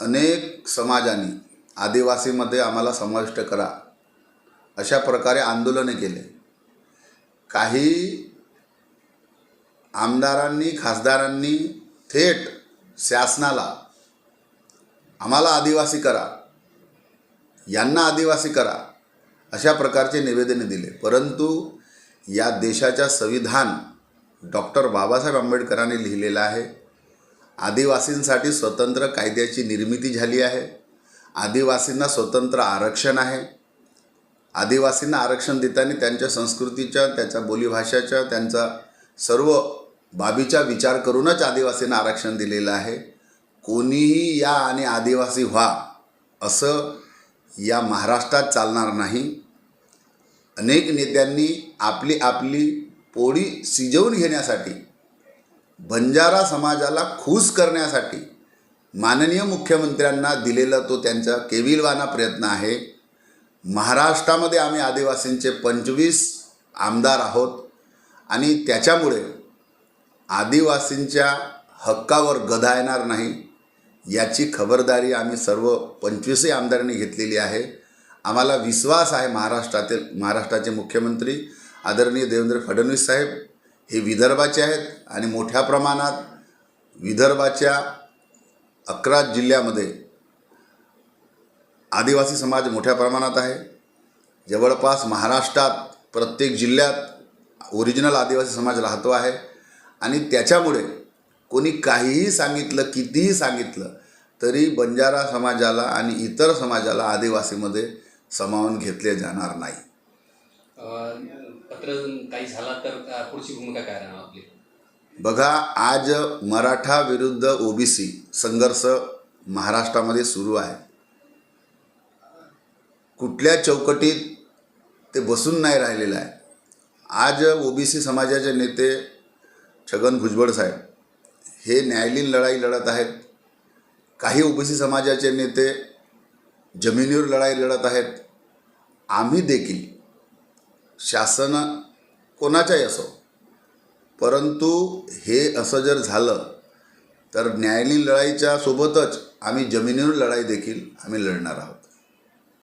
अनेक समाजांनी आदिवासीमध्ये आम्हाला समाविष्ट करा अशा प्रकारे आंदोलने केले. काही आमदारांनी खासदारांनी थेट शासनाला आम्हाला आदिवासी करा यांना आदिवासी करा अशा प्रकारचे निवेदने दिले. परंतु या देशाच्या संविधान डॉक्टर बाबासाहेब आंबेडकरांनी लिहिलेलं आहे आदिवासींसाठी स्वतंत्र कायद्याची निर्मिती झाली आहे. आदिवासींना स्वतंत्र आरक्षण आहे. आदिवासींना आरक्षण देताना त्यांच्या संस्कृतीच्या त्याच्या बोलीभाषाच्या त्यांचा सर्व बाबीचा विचार करूनच आदिवासींना आरक्षण दिलेलं आहे. कोणीही या आणि आदिवासी व्हा असं या महाराष्ट्रात चालणार नाही. अनेक नेत्यांनी आपली आपली पोळी शिजवून घेण्यासाठी बंजारा समाजाला खुश करण्यासाठी माननीय मुख्यमंत्र्यांना दिलेला तो त्यांचा केविलवाना प्रयत्न आहे. महाराष्ट्रामध्ये आम्ही आदिवासींचे पंचवीस आमदार आहोत आणि त्याच्यामुळे आदिवासींच्या हक्कावर गदा येणार नाही याची खबरदारी आम्ही सर्व पंचवीसही आमदारांनी घेतलेली आहे. आम्हाला विश्वास आहे महाराष्ट्रातील महाराष्ट्राचे मुख्यमंत्री आदरणीय देवेंद्र फडणवीस साहेब हे विदर्भाचे आहेत आणि मोठ्या प्रमाणात विदर्भाच्या अकरा जिल्ह्यामध्ये आदिवासी समाज मोठ्या प्रमाणात आहे. जवळपास महाराष्ट्रात प्रत्येक जिल्ह्यात ओरिजिनल आदिवासी समाज राहतो आहे. आणि त्याच्यामुळे कोणी काहीही सांगितलं कितीही सांगितलं तरी बंजारा समाजाला आणि इतर समाजाला आदिवासीमध्ये सामावून घेतले जाणार नाही. पत्र काही झाला तर पुढची भूमिका काय राहणार आपली? बघा आज मराठा विरुद्ध ओबीसी संघर्ष महाराष्ट्रामध्ये सुरू आहे. कुठल्या चौकटीत ते बसून नाही राहिलेलं आहे. आज ओबीसी समाजाचे नेते छगन भुजबळ साहेब हे न्यायालयीन लढाई लढत आहेत. काही ओबीसी समाजाचे नेते जमिनीवर लढाई लढत आहेत. आम्ही देखील शासन कोणाच्याही असो परंतु हे असं जर झालं तर न्यायालयीन लढाईच्या सोबतच आम्ही जमिनीवर लढाई देखील आम्ही लढणार आहोत.